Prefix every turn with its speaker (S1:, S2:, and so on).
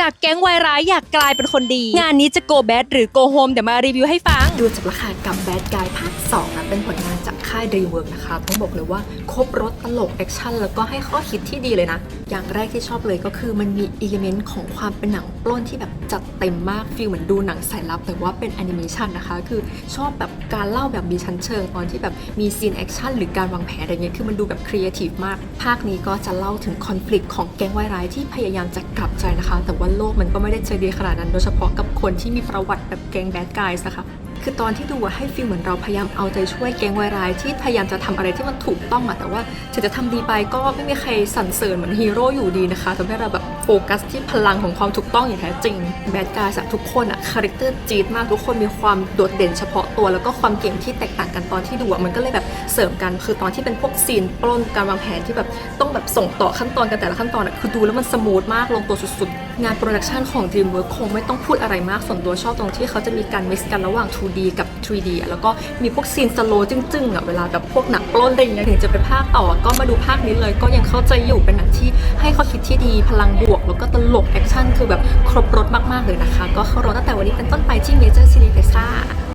S1: จากแก๊งวายร้ายอยากกลายเป็นคนดี งานนี้จะโกแบดหรือโกโฮมเดี๋ยวมารีวิวให้ฟัง
S2: ดูจากราคากับแบดกายภาค2นะเป็นผลงานจากค่าย Dreamwork นะคะ ต้องบอกเลยว่าครบรถตลกแอคชั่นแล้วก็ให้ข้อคิดที่ดีเลยนะ อย่างแรกที่ชอบเลยก็คือมันมีอิเลเมนต์ของความเป็นหนังปล้นที่แบบจัดเต็มมากฟีลเหมือนดูหนังสายลับ แต่ว่าเป็นแอนิเมชันนะคะ คือชอบแบบการเล่าแบบมีชั้นเชิงตอนที่แบบมีซีนแอคชั่นหรือการวางแผนอะไรเงี้ยคือมันดูแบบครีเอทีฟมาก ภาคนี้ก็จะเล่าถึงคอน FLICT ของแก๊งวายร้ายที่พยายามจะกลับใจนะคะ แต่ว่าโลกมันก็ไม่ได้ใจดีขนาดนั้น โดยเฉพาะกับคนที่มีประวัติแบบแกงแบดกายนะคะ คือตอนที่ดูอะให้ฟีลเหมือนเราพยายามเอาใจช่วยแกงวายร้ายที่พยายามจะทำอะไรที่มันถูกต้องอะแต่ว่าถึงจะทำดีไปก็ไม่มีใครสรรเสริญเหมือนฮีโร่อยู่ดีนะคะทำให้เราแบบโฟกัสที่พลังของความถูกต้องอย่างแท้จริงแบดกายทุกคนอะคาแรคเตอร์จี๊ดมากทุกคนมีความโดดเด่นเฉพาะตัว แล้วก็ความเก่งที่แตกต่างกันตอนที่ดูอะมันก็เลยแบบเสริมกันคือตอนที่เป็นพวกซีนปล้นการวางแผนที่แบบต้องแบบส่งต่อขั้นตอนกันแต่ละขั้นตอนอะคือดูแล้วมันสมูทมากลงตัวสุดๆงานโปรดักชันของ DreamWorks คงไม่ต้องพูดอะไรมากส่วนตัวชอบตรงที่เขาจะมีการ mix กันระหว่าง 2D กับ 3D อะแล้วก็มีพวกซีนสโลจึ้งๆอะเวลาแบบพวกหนังปล้นอะไรอย่างเงี้ยถึงจะไปภาคต่อก็มาดูภาคนี้เลย ก็ยังเข้าใจอยู่เป็นหนังที่ให้ข้อคิดที่ดีพลังบวก แล้วก็ตลกแอคชั่นคือแบบครบรถมากๆเลยนะคะ ก็เข้ารถตั้งแต่วันนี้เป็นต้นไปที่ Major Cineplex ค่ะ